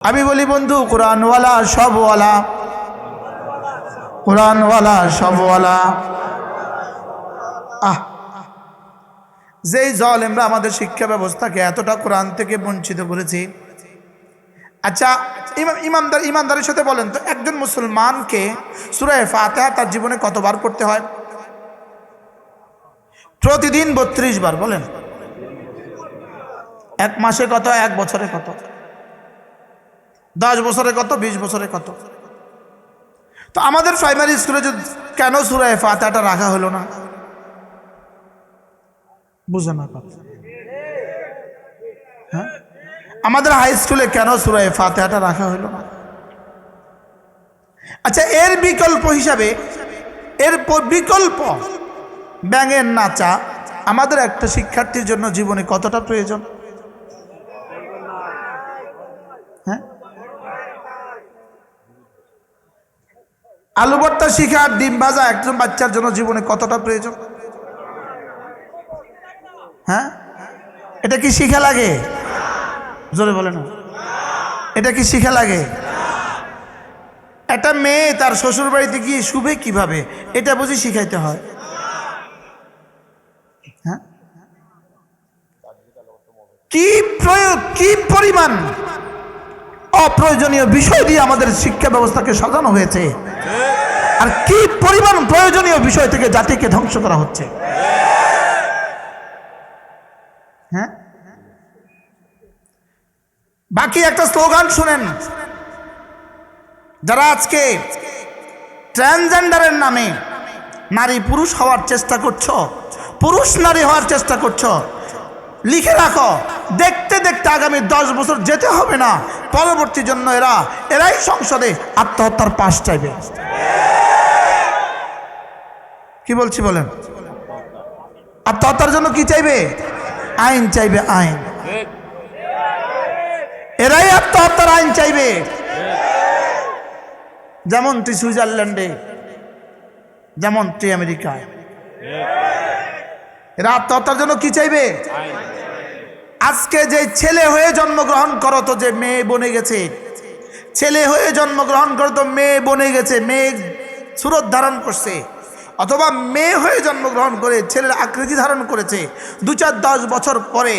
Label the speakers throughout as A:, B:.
A: আমি বলি, বন্ধু, কোরআনওয়ালা, সবওয়ালা। কোরআনওয়ালা, সবওয়ালা। আহ। যেই জলেমরা আমাদের শিক্ষা ব্যবস্থাকে এতটা কোরআন থেকে বঞ্চিত করেছি। আচ্ছা ইমাম ইমানদার ইমানদারের সাথে বলেন তো, একজন মুসলমানকে সুরায় ফাতেহা তার জীবনে কতবার পড়তে হয়? প্রতিদিন বত্রিশ বার, বলেন। এক মাসে কত, এক বছরে কত? দশ বছরে কত, বিশ বছরে কত? তো আমাদের প্রাইমারি স্কুলে যদি, কেন সুরায় ফাতেহাটা রাখা হলো না? বুঝে না কথা। হ্যাঁ? আমাদের হাই স্কুলে কেন সুরায় ফাতেহাটা রাখা হলো না? আচ্ছা এর বিকল্প হিসাবে, এর বিকল্প ব্যাঙের নাচা আমাদের একটা শিক্ষার্থীর জন্য জীবনে কতটা প্রয়োজন? আলু ভর্তা শিখা, ডিম ভাজা, একজন বাচ্চার জন্য জীবনে কতটা প্রয়োজন? হ্যাঁ? এটা কি শিখা লাগে? জোরে বলে না এটা কি শিখা লাগে? একটা মেয়ে তার শ্বশুর বাড়িতে গিয়ে শুভে কীভাবে? এটা বুঝি শিখাইতে হয়। হ্যাঁ? কি প্রয়োগ, কি পরিমাণ? অপ্রয়োজনীয় বিষয় দিয়ে আমাদের শিক্ষা ব্যবস্থাকে সাজানো হয়েছে। আর কি পরিমাণ প্রয়োজনীয় বিষয় থেকে জাতিকে ধ্বংস করা হচ্ছে? হ্যাঁ? বাকি একটা স্লোগান শুনেন। যারা আজকে ট্রান্সজেন্ডারের নামে নারী পুরুষ হওয়ার চেষ্টা করছ, পুরুষ নারী হওয়ার চেষ্টা করছ, লিখে রাখো, দেখতে দেখতে আগামী দশ বছর যেতে হবে না। পরবর্তী জন্য এরা, এরাই সংসদে আত্মহত্যার পাশ চাইবে। কি বলছি বলেন? আত্মহত্যার জন্য কি চাইবে? আইন চাইবে, আইন। এরাই আত্মহত্যার আইন চাইবে। যেমনটি সুইজারল্যান্ডে যেমন তুই আমেরিকায়। এরা আত্মহত্যার জন্য কি চাইবে? আজকে যে ছেলে হয়ে জন্মগ্রহণ করো তো যে মেয়ে বনে গেছে। ছেলে হয়ে জন্মগ্রহণ করো তো মেয়ে বনে গেছে, মেয়ে সুরত ধারণ করছে। অথবা মেয়ে হয়ে জন্মগ্রহণ করে ছেলের আকৃতি ধারণ করেছে। দু চার দশ বছর পরে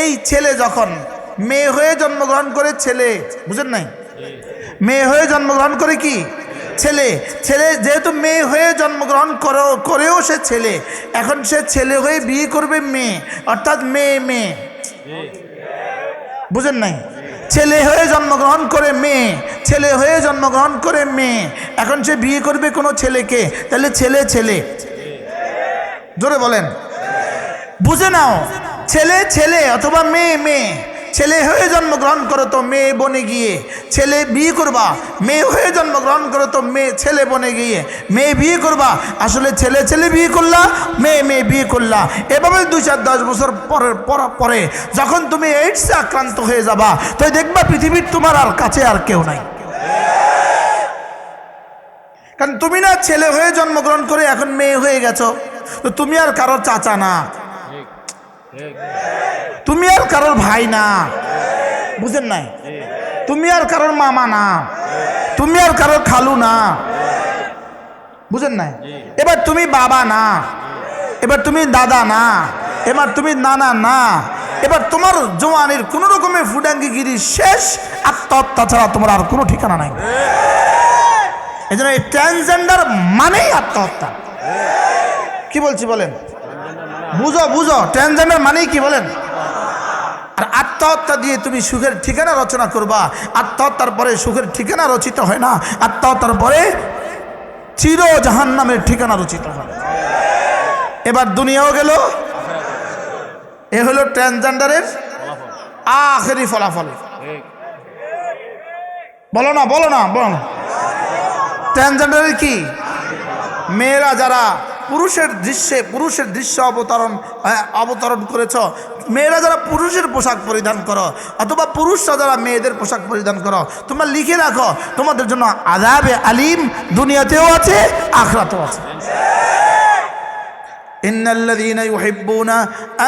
A: এই ছেলে যখন মেয়ে হয়ে জন্মগ্রহণ করে ছেলে, বুঝেন নাই? মেয়ে হয়ে জন্মগ্রহণ করে কি? ছেলে। ছেলে যেহেতু মেয়ে হয়ে জন্মগ্রহণ করো, করেও সে ছেলে। এখন সে ছেলে হয়ে বিয়ে করবে মেয়ে, অর্থাৎ মেয়ে মেয়ে। বুঝেন নাই? ছেলে হয়ে জন্মগ্রহণ করে মেয়ে, ছেলে হয়ে জন্মগ্রহণ করে মেয়ে, এখন সে বিয়ে করবে কোনো ছেলেকে, তাহলে ছেলে ছেলে। জোরে বলেন। বুঝে নাও, ছেলে ছেলে অথবা মেয়ে মেয়ে। ছেলে হয়ে জন্মগ্রহণ করো তো মেয়ে বনে গিয়ে। ছেলে বিয়ে করবা, মেয়ে হয়ে জন্মগ্রহণ করো তো মেয়ে ছেলে বনে গিয়ে। মেয়ে বিয়ে করবা, আসলে ছেলে ছেলে বিয়ে করলা, মেয়ে মেয়ে বিয়ে করলা। এভাবে দুই চার দশ বছর পরের পর- পরে যখন তুমি এইডসে আক্রান্ত হয়ে যাবা, তো দেখবা পৃথিবীর তোমার আর কাছে আর কেউ নাই। কারণ তুমি না ছেলে হয়ে জন্মগ্রহণ করে এখন মেয়ে হয়ে গেছো, তো তুমি আর কারোর চাচা না। তুমি আর কারোর ভাই না। বুঝেন নাই? তুমি আর কারোর মামা না। তুমি আর কারোর খালু না। বুঝেন নাই? এবার তুমি বাবা না। এবার তুমি দাদা না। এবার তুমি নানা না। এবার তোমার জোয়ানের কোনো রকমের ফুডাঙ্গিগিরি শেষ আত্মহত্যা ছাড়া তোমার আর কোনো ঠিকানা নাই। এই জন্য এই ট্রান্সজেন্ডার মানেই আত্মহত্যা। কি বলছি বলেন? বুঝো বুঝো ট্রান্সজেন্ডার মানেই কি বলেন? আর আত্মহত্যা দিয়ে তুমি সুখের ঠিকানা রচনা করবা। আত্মহত্যার পরে সুখের ঠিকানা রচিত হয় না। আত্মহত্যার পরে চির জাহান নামের ঠিকানা রচিত হয়। এবার দুনিয়াও গেল। এ হলো ট্রান্সজেন্ডারের আখেরি ফলাফল। বলো না বলো না, বলো ট্রান্সজেন্ডারের কি? মেয়েরা যারা পুরুষের দৃশ্যে পুরুষের দৃশ্য অবতরণ হ্যাঁ, অবতরণ করেছ। মেয়েরা যারা পুরুষের পোশাক পরিধান করো অথবা পুরুষরা যারা মেয়েদের পোশাক পরিধান করো তোমরা লিখে রাখো তোমাদের জন্য আজাবে আলিম দুনিয়াতেও আছে আখরাতেও আছে। إن الذين يحبون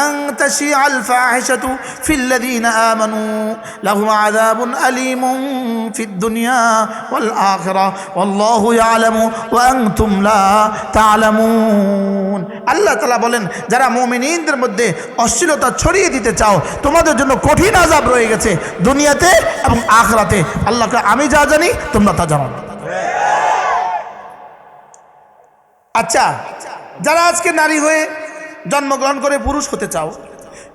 A: أن تشيع الفاحشة في الذين آمنوا لهم عذاب أليم في الدنيا والآخرة والله يعلم وأنتم لا تعلمون আল্লাহ তালা বলেন যারা মোমিনদের মধ্যে অশ্লীলতা ছড়িয়ে দিতে চাও তোমাদের জন্য কঠিন আজাব রয়ে গেছে দুনিয়াতে এবং আখরাতে আল্লাহকে আমি যা জানি তোমরা তা জানো না। আচ্ছা যারা আজকে নারী হয়ে জন্মগ্রহণ করে পুরুষ হতে চাও,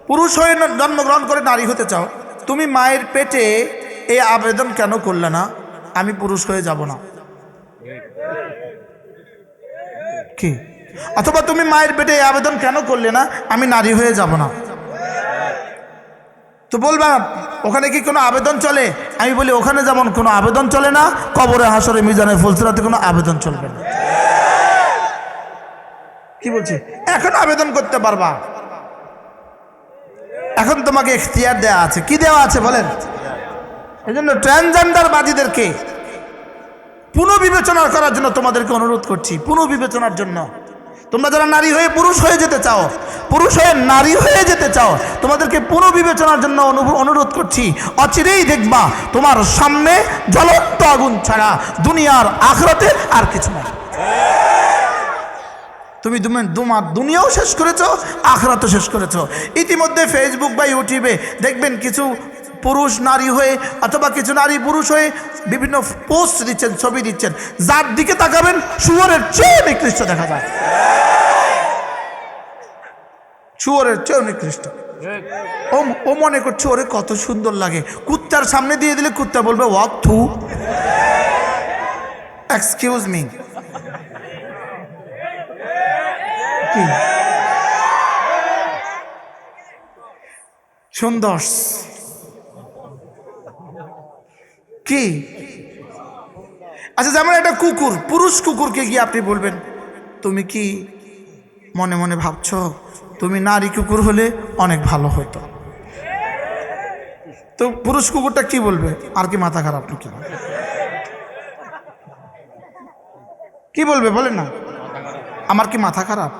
A: পুরুষ হয়ে জন্মগ্রহণ করে নারী হতে চাও, তুমি মায়ের পেটে এই আবেদন কেন করলে না? আমি পুরুষ হয়ে যাব না। কি? অথবা তুমি মায়ের পেটে এই আবেদন কেন করলে না? আমি নারী হয়ে যাব না। তো বলবা, ওখানে কি কোনো আবেদন চলে? আমি বলি, ওখানে যেমন কোনো আবেদন চলে না, কবরে হাসরে মিজানে, ফুলসিরাতে কোনো আবেদন চলবে না। বলছি? এখন আবেদন করতে পারবা। এখন তোমাকে এখতিয়ার দেওয়া আছে। কি দেওয়া আছে বলেন? এই ট্রান্সজেন্ডার বাদীদেরকে পুনর্বিবেচনা করার জন্য তোমাদেরকে অনুরোধ করছি। পুনর্বিবেচনার জন্য। তোমরা যারা নারী হয়ে পুরুষ হয়ে যেতে চাও, পুরুষ হয়ে নারী হয়ে যেতে চাও, তোমাদেরকে পুনর্বিবেচনার জন্য অনু- অনুরোধ করছি। অচিরেই দেখবা তোমার সামনে জ্বলন্ত আগুন ছাড়া দুনিয়ার আখরাতে আর কিছু নাই। তুমি তোমার দুনিয়াও শেষ করেছ, আখরাতও শেষ করেছ। ইতিমধ্যে ফেসবুক বা ইউটিউবে দেখবেন কিছু পুরুষ নারী হয়ে অথবা কিছু নারী পুরুষ হয়ে বিভিন্ন পোস্ট দিচ্ছেন, ছবি দিচ্ছেন। যার দিকে তাকাবেন, শুয়োরের চেয়ে নিকৃষ্ট দেখা যায়। শুয়োরের চেয়েও নিকৃষ্ট। ও মনে করছে, ওরে, কত সুন্দর লাগে। কুত্তার সামনে দিয়ে দিলে কুত্তা বলবে, ওয়াক থু। এক্সকিউজ মি কি? সুন্দর কি? আচ্ছা যেমন একটা কুকুর, পুরুষ কুকুরকে গিয়ে আপনি বলবেন, তুমি কি মনে মনে ভাবছ, তুমি নারী কুকুর হলে অনেক ভালো হতো? তো পুরুষ কুকুরটা কি বলবে? আর কি মাথা খারাপ নাকি? কি বলবে? বলেন না। আমার কি মাথা খারাপ?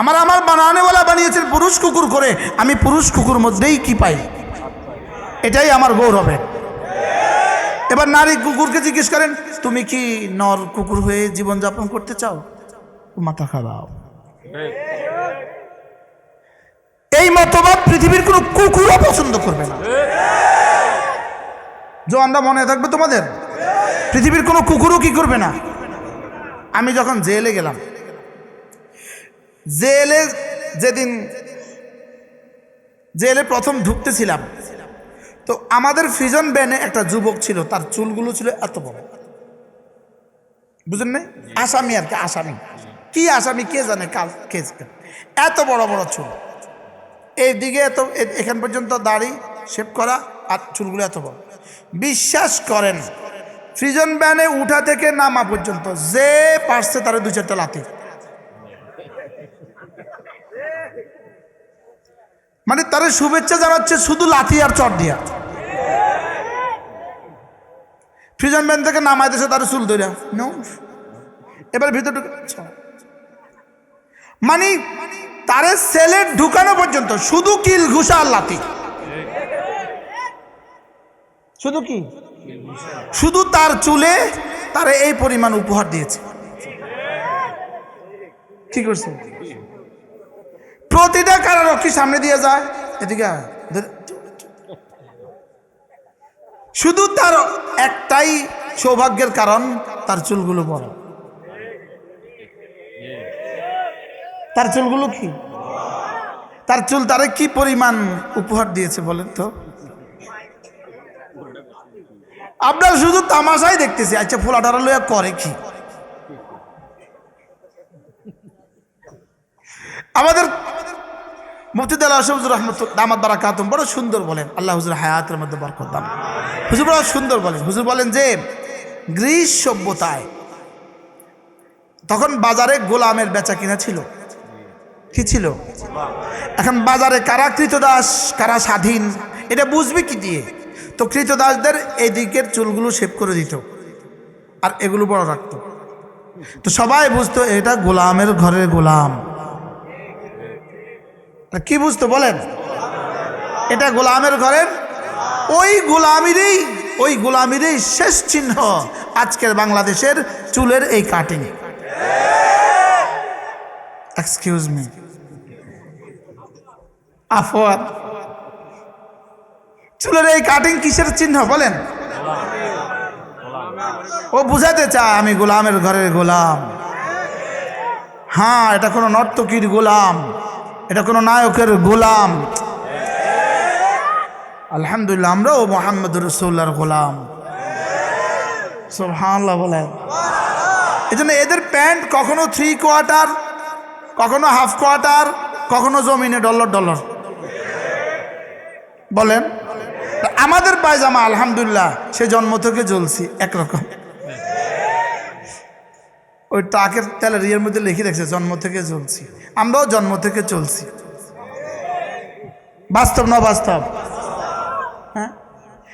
A: আমার আমার বানানেওয়ালা বানিয়েছেন পুরুষ কুকুর করে, আমি পুরুষ কুকুর মধ্যেই কি পাই? এটাই আমার গৌরবের এবার নারী কুকুরকে জিজ্ঞেস করেন, তুমি কি নর কুকুর হয়ে জীবনযাপন করতে চাও? মাথা খারাপ। এই মতবাদ পৃথিবীর কোনো কুকুরও পছন্দ করবে না। জোয়ানরা মনে থাকবে তোমাদের? পৃথিবীর কোনো কুকুরও কি করবে না? আমি যখন জেলে গেলাম জেলে যেদিন, জেলে প্রথম ঢুকতেছিলাম, তো আমাদের ফিজন ব্যানে একটা যুবক ছিল, তার চুলগুলো ছিল এত বড়। বুঝলেন না আসামি আর কি, আসামি। কি আসামি, কে জানে কাল কে? এত বড় বড় চুল। এইদিকে এত এখান পর্যন্ত দাড়ি শেভ করা আর চুলগুলো এত বড়। বিশ্বাস করেন, ফ্রিজন ব্যানে উঠা থেকে নামা পর্যন্ত যে পারছে তার দু চারটা লাথি। মানে তার শুভেচ্ছা জানাচ্ছে শুধু লাথি আর চট দিয়া। ফ্রিজন ব্যান থেকে নামাই দিয়েছে, তার চুল ধরে এবার ভিতর ঢুকে। মানে তারে সেলে ঢুকানো পর্যন্ত শুধু কিল, ঘুষা আর লাথি। শুধু কি? শুধু তার চুলে তারে এই পরিমাণ উপহার দিয়েছে। কি করছে? প্রতিটা কারারক্ষী সামনে দিয়ে যায়। এদিকে শুধু তার একটাই সৌভাগ্যের কারণ, তার চুলগুলো বড়। তার চুলগুলো কি? তার চুল তারে কি পরিমাণ উপহার দিয়েছে বলেন তো? আপনার শুধু তামাশাই দেখতেছি। আচ্ছা ফোলাটারা লইয়া করে কি? আমাদের আল্লাহ হুজুর রহমত দামাত বারা কাতুম বড় সুন্দর বলেন। আল্লাহ হুজুর হায়াতের মধ্যে বরকত দান হুজুর বড় সুন্দর বলেন। হুজুর বলেন যে, গ্রিস সভ্যতায় তখন বাজারে গোলামের বেচা কিনা ছিল? কি ছিল? এখন বাজারে কারা কৃতদাস, কারা স্বাধীন? এটা বুঝবে কি দিয়ে? তো কৃতদাসদের এই দিকের চুলগুলো শেভ করে দিত আর এগুলো বড় রাখতো। তো সবাই বুঝতো, এটা গোলামের ঘরের গোলাম। কি বুঝতো বলেন? এটা গোলামের ঘরের? ওই গোলামিরই ওই গোলামিরই শেষ চিহ্ন আজকের বাংলাদেশের চুলের এই কাটিং এক্সকিউজ মি আফওয়ান, চুলের এই কাটিং কিসের চিহ্ন বলেন? ও বুঝাতে চায় আমি গোলামের ঘরের গোলাম। হ্যাঁ এটা কোনো নর্তকীর গোলাম। এটা কোনো নায়কের গোলাম। আলহামদুলিল্লাহ, আমরাও মোহাম্মদ রসুল্লার গোলাম। সোহান্লাহ বলেন। এই জন্য এদের প্যান্ট কখনো থ্রি কোয়ার্টার কখনো হাফ কোয়ার্টার কখনো জমিনে ডলার ডলার। বলেন। আমাদের পায়জামা, আলহামদুলিল্লাহ, সে জন্ম থেকে জ্বলছি, একরকম। ওই তেলের ইয়ের মধ্যে লিখে রাখছে, জন্ম থেকে চলছি। আমরাও জন্ম থেকে চলছি। বাস্তব না বাস্তব?